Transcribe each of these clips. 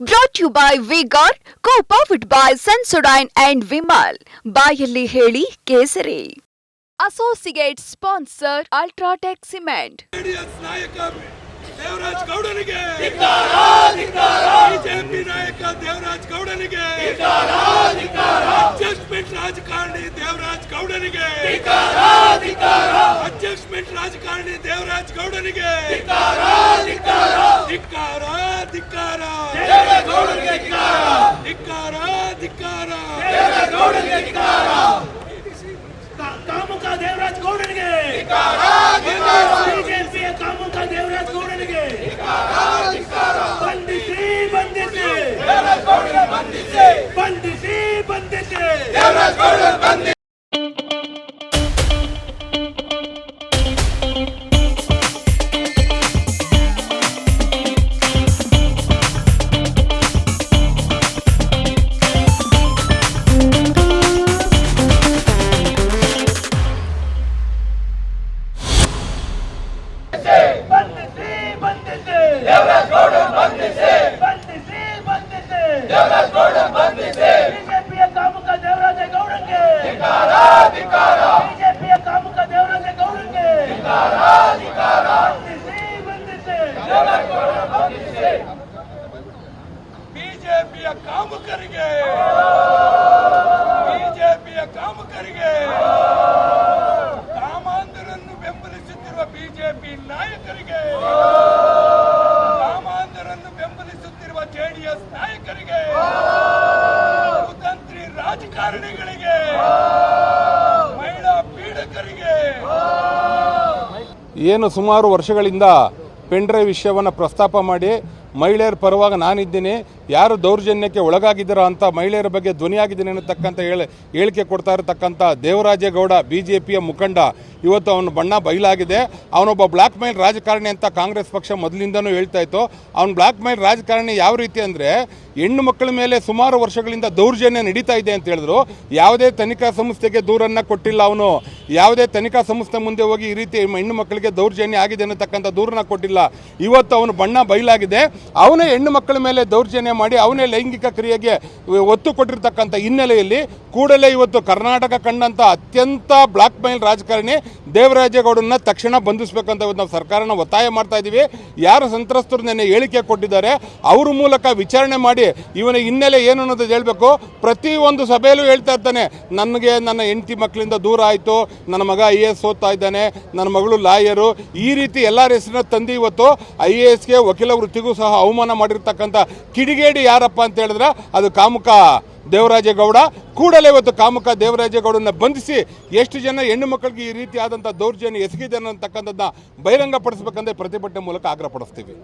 Brought you by vigour co-powered by Sensodyne and Vimal ಬಾಯಲ್ಲಿ ಹೇಳಿ ಕೇಸರಿ. ಅಸೋಸಿಯೇಟ್ ಸ್ಪಾನ್ಸರ್ ಅಲ್ಟ್ರಾಟೆಕ್ ಸಿಮೆಂಟ್ ನಾಯಕ Devaraj ಗೌಡನಿಗೆ. BJP ನಾಯಕ ದೇವರಾಜ್ ಗೌಡನಿಗೆ. ಅಡ್ಜಸ್ಟ್ಮೆಂಟ್ ರಾಜಕಾರಣಿ ದೇವರಾಜ್ ಗೌಡನಿಗೆ. ಅಡ್ಜಸ್ಟ್ಮೆಂಟ್ ರಾಜಕಾರಣಿ ದೇವರಾಜ್ ಗೌಡನಿಗೆ. ಧಿಕ್ಕಾರ ಧಿಕ್ಕಾರ. ಧಿಕ್ಕಾರ ಧಿಕ್ಕಾರ. ಕಾಮುಕರಿಗೆ. ಬಿಜೆಪಿಯ ಕಾಮುಕರಿಗೆ. ಕಾಮಾಂಧರನ್ನು ಬೆಂಬಲಿಸುತ್ತಿರುವ ಬಿಜೆಪಿ ನಾಯಕರಿಗೆ. ಕಾಮಾಂಧರನ್ನು ಬೆಂಬಲಿಸುತ್ತಿರುವ ಜೆಡಿಎಸ್ ನಾಯಕರಿಗೆ. ಕುತಂತ್ರಿ ರಾಜಕಾರಣಿಗಳಿಗೆ. ಮಹಿಳಾ ಪೀಡಕರಿಗೆ. ಏನು ಸುಮಾರು ವರ್ಷಗಳಿಂದ ಪೆಂಡ್ರೈವ್ ವಿಷಯವನ್ನು ಪ್ರಸ್ತಾಪ ಮಾಡಿ ಮಹಿಳೆಯರ ಪರವಾಗಿ ನಾನಿದ್ದೀನಿ. ಯಾರು ದೌರ್ಜನ್ಯಕ್ಕೆ ಒಳಗಾಗಿದ್ದೀರಾ ಅಂತ ಮಹಿಳೆಯರ ಬಗ್ಗೆ ಧ್ವನಿಯಾಗಿದ್ದೀನಿ ಅನ್ನತಕ್ಕಂಥ ಹೇಳಿ, ಹೇಳಿಕೆ ಕೊಡ್ತಾ ಇರತಕ್ಕಂಥ ದೇವರಾಜೇಗೌಡ ಬಿ ಜೆ ಪಿಯ ಮುಖಂಡ. ಇವತ್ತು ಅವನ ಬಣ್ಣ ಬಯಲಾಗಿದೆ. ಅವನೊಬ್ಬ ಬ್ಲ್ಯಾಕ್ ಮೈಲ್ ರಾಜಕಾರಣಿ ಅಂತ ಕಾಂಗ್ರೆಸ್ ಪಕ್ಷ ಮೊದಲಿಂದನೂ ಹೇಳ್ತಾ ಇತ್ತು. ಅವ್ನು ಬ್ಲ್ಯಾಕ್ ಮೈಲ್ ರಾಜಕಾರಣಿ ಯಾವ ರೀತಿ ಅಂದರೆ ಹೆಣ್ಣು ಮಕ್ಕಳ ಮೇಲೆ ಸುಮಾರು ವರ್ಷಗಳಿಂದ ದೌರ್ಜನ್ಯ ನಡೀತಾ ಇದೆ ಅಂತ ಹೇಳಿದ್ರು. ಯಾವುದೇ ತನಿಖಾ ಸಂಸ್ಥೆಗೆ ದೂರನ್ನು ಕೊಟ್ಟಿಲ್ಲ ಅವನು. ಯಾವುದೇ ತನಿಖಾ ಸಂಸ್ಥೆ ಮುಂದೆ ಹೋಗಿ ಈ ರೀತಿ ಹೆಣ್ಣು ಮಕ್ಕಳಿಗೆ ದೌರ್ಜನ್ಯ ಆಗಿದೆ ಅನ್ನತಕ್ಕಂಥ ದೂರನ್ನ ಕೊಟ್ಟಿಲ್ಲ. ಇವತ್ತು ಅವನು ಬಣ್ಣ ಬಯಲಾಗಿದೆ. ಅವನೇ ಹೆಣ್ಣು ಮಕ್ಕಳ ಮೇಲೆ ದೌರ್ಜನ್ಯ ಮಾಡಿ ಅವನೇ ಲೈಂಗಿಕ ಕ್ರಿಯೆಗೆ ಒತ್ತು ಕೊಟ್ಟಿರ್ತಕ್ಕಂಥ ಹಿನ್ನೆಲೆಯಲ್ಲಿ ಕೂಡಲೇ ಇವತ್ತು ಕರ್ನಾಟಕ ಕಂಡಂಥ ಅತ್ಯಂತ ಬ್ಲಾಕ್ ಮೈಲ್ ರಾಜಕಾರಣಿ ದೇವರಾಜೇಗೌಡನ್ನ ತಕ್ಷಣ ಬಂಧಿಸಬೇಕಂತ ನಾವು ಸರ್ಕಾರನ ಒತ್ತಾಯ ಮಾಡ್ತಾ ಇದ್ದೀವಿ. ಯಾರು ಸಂತ್ರಸ್ತರು ನೆನ್ನೆ ಹೇಳಿಕೆ ಕೊಟ್ಟಿದ್ದಾರೆ, ಅವ್ರ ಮೂಲಕ ವಿಚಾರಣೆ ಮಾಡಿ ಇವನ ಹಿನ್ನೆಲೆ ಏನು ಅನ್ನೋದು ಹೇಳಬೇಕು? ಪ್ರತಿ ಒಂದು ಸಭೆಯಲ್ಲೂ ಹೇಳ್ತಾ ಇರ್ತಾನೆ, ನನಗೆ ನನ್ನ ಹೆಂಡತಿ ಮಕ್ಕಳಿಂದ ದೂರ ಆಯಿತು, ನನ್ನ ಮಗ ಐ ಎ ಎಸ್ ಓದ್ತಾ ಇದ್ದಾನೆ, ನನ್ನ ಮಗಳು ಲಾಯರು. ಈ ರೀತಿ ಎಲ್ಲರ ಹೆಸರನ್ನ ತಂದು ಇವತ್ತು ಐ ಎ ಎಸ್ಗೆ ವಕೀಲ ವೃತ್ತಿಗೂ ಸಹ ಅವಮಾನ ಮಾಡಿರ್ತಕ್ಕಂಥ ಕಿಡಿಗೇಡಿ ಯಾರಪ್ಪ ಅಂತ ಹೇಳಿದ್ರೆ ಅದು ಕಾಮುಕ ದೇವರಾಜೇಗೌಡ. ಕೂಡಲೇ ಇವತ್ತು ಕಾಮುಕ ದೇವರಾಜೇಗೌಡನ ಬಂಧಿಸಿ ಎಷ್ಟು ಜನ ಹೆಣ್ಣು ಮಕ್ಕಳಿಗೆ ಈ ರೀತಿಯಾದಂಥ ದೌರ್ಜನ್ಯ ಎಸಗಿದೆ ಅನ್ನತಕ್ಕಂಥದ್ದನ್ನ ಬಹಿರಂಗಪಡಿಸಬೇಕಂದ್ರೆ ಪ್ರತಿಭಟನೆ ಮೂಲಕ ಆಗ್ರಹಪಡಿಸ್ತೀವಿ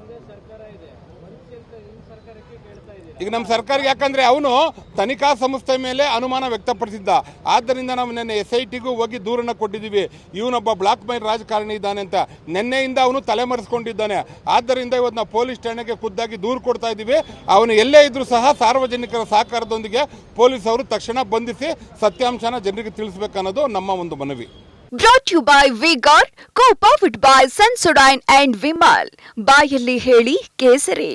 ಈಗ ನಮ್ಮ ಸರ್ಕಾರ ಯಾಕಂದ್ರೆ ಅವನು ತನಿಖಾ ಸಂಸ್ಥೆ ಮೇಲೆ ಅನುಮಾನ ವ್ಯಕ್ತಪಡಿಸಿದ್ದ. ಆದ್ದರಿಂದ ನಾವು ನಿನ್ನೆ ಎಸ್ ಐ ಟಿಗೂ ಹೋಗಿ ದೂರನ್ನು ಕೊಟ್ಟಿದ್ದೀವಿ. ಇವನೊಬ್ಬ ಬ್ಲಾಕ್ ಮೈಲ್ ರಾಜಕಾರಣಿ ಇದ್ದಾನೆ ಅಂತ ನಿನ್ನೆಯಿಂದ ಅವನು ತಲೆಮರೆಸ್ಕೊಂಡಿದ್ದಾನೆ. ಆದ್ದರಿಂದ ಇವತ್ತು ನಾವು ಪೊಲೀಸ್ ಠಾಣೆಗೆ ಖುದ್ದಾಗಿ ದೂರು ಕೊಡ್ತಾ ಇದ್ದೀವಿ. ಅವನು ಎಲ್ಲೇ ಇದ್ರೂ ಸಹ ಸಾರ್ವಜನಿಕರ ಸಹಕಾರದೊಂದಿಗೆ ಪೊಲೀಸ್ ಅವರು ತಕ್ಷಣ ಬಂಧಿಸಿ ಸತ್ಯಾಂಶನ ಜನರಿಗೆ ತಿಳಿಸಬೇಕನ್ನೋದು ನಮ್ಮ ಒಂದು ಮನವಿ. Brought you by co-powered by by Sensodyne and Vimal ಬಾಯಲ್ಲಿ ಹೇಳಿ ಕೇಸರಿ.